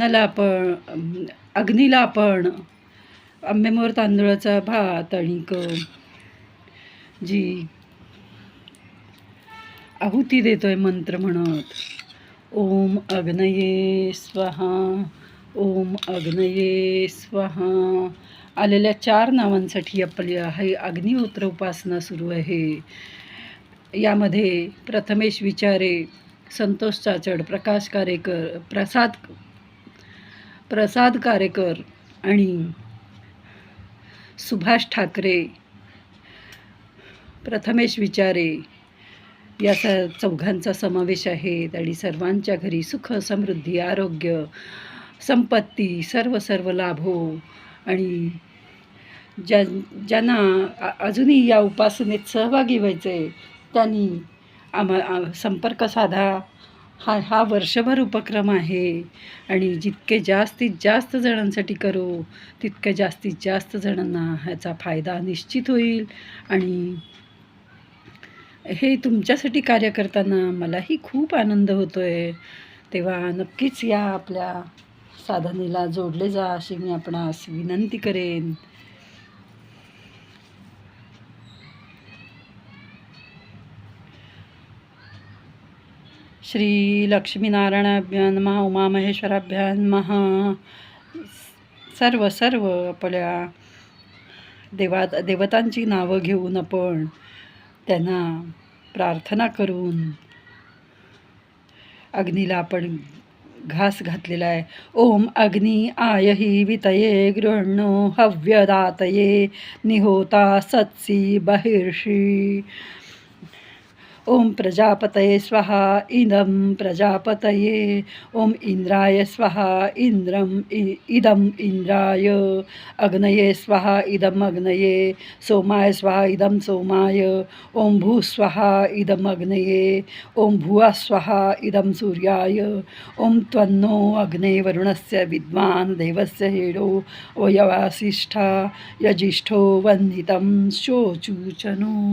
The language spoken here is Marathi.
अन्नाला आपण अग्नीला आपण आंबेमोर तांदूळाचा भात आणि जी आहुती देतोय मंत्र म्हणत. ओम अग्नये स्वाहा ओम अग्नये स्वाहा. आलेल्या चार नावांसाठी आपली ही अग्निहोत्र उपासना सुरू आहे. यामध्ये प्रथमेश विचारे संतोष चाचड प्रकाश कारेकर प्रसाद प्रसाद कारेकर आणि सुभाष ठाकरे प्रथमेश विचारे या स चौघांचा समावेश आहे. आणि सर्वांच्या घरी सुख समृद्धी आरोग्य संपत्ती सर्व सर्व लाभो हो. आणि ज्या ज्यांना अजूनही या उपासनेत सहभागी व्हायचे आहे, त्यांनी आम्हा संपर्क साधा. हा हा वर्षभर उपक्रम आहे. आणि जितके जास्तीत जास्त जणांसाठी करू तितके जास्तीत जास्त जणांना ह्याचा फायदा निश्चित होईल. आणि हे तुमच्यासाठी कार्य करताना मलाही खूप आनंद होतो आहे तेव्हा नक्कीच या आपल्या साधनेला जोडले जा अशी मी आपणास विनंती करेन. श्री लक्ष्मीनारायणाभ्यान महा उमामहेश्वराभ्यान महा सर्व सर्व आपल्या देवा देवतांची नावं घेऊन आपण त्यांना प्रार्थना करून अग्नीला आपण घास घातलेला आहे. ओम अग्नी आयही वितये गृहणो हव्यदातये निहोता सत्सी बहिर्षी। ओम प्रजापतये स्वाहा इदं प्रजापतये। ओम इंद्राय स्वाहा इंद्रम इ- इदम इंद्राय अग्नये स्वाहा इदम अग्नये। सोमाय स्वाहा इदम सोमाय। ओम भू स्वाहा इदम अग्नये। ओम भुवा स्वाहा इदम सूर्याय। ओम त्वन्नो अग्ने वरुणस्य विद्वान् देवस्य हेडो। वयवासिष्ठा यजिष्ठो वन्दितं शोचूचनो।